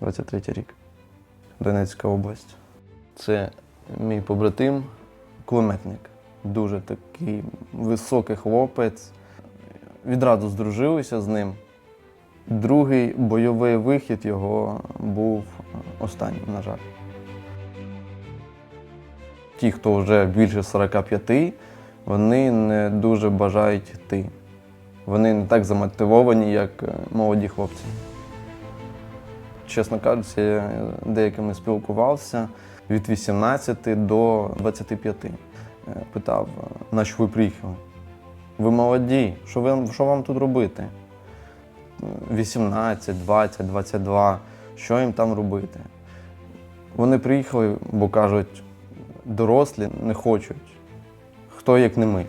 23 рік. Донецька область. Це мій побратим, кулеметник. Дуже такий високий хлопець. Відразу здружилися з ним. Другий бойовий вихід його був останнім, на жаль. Ті, хто вже більше 45, вони не дуже бажають йти. Вони не так замотивовані, як молоді хлопці. Чесно кажучи, деякими спілкувався від 18 до 25. Е, Питав, е, на що ви приїхали? Ви молоді, що, ви, що вам тут робити? 18, 20, 22, що їм там робити? Вони приїхали, бо кажуть, дорослі не хочуть. Хто як не ми.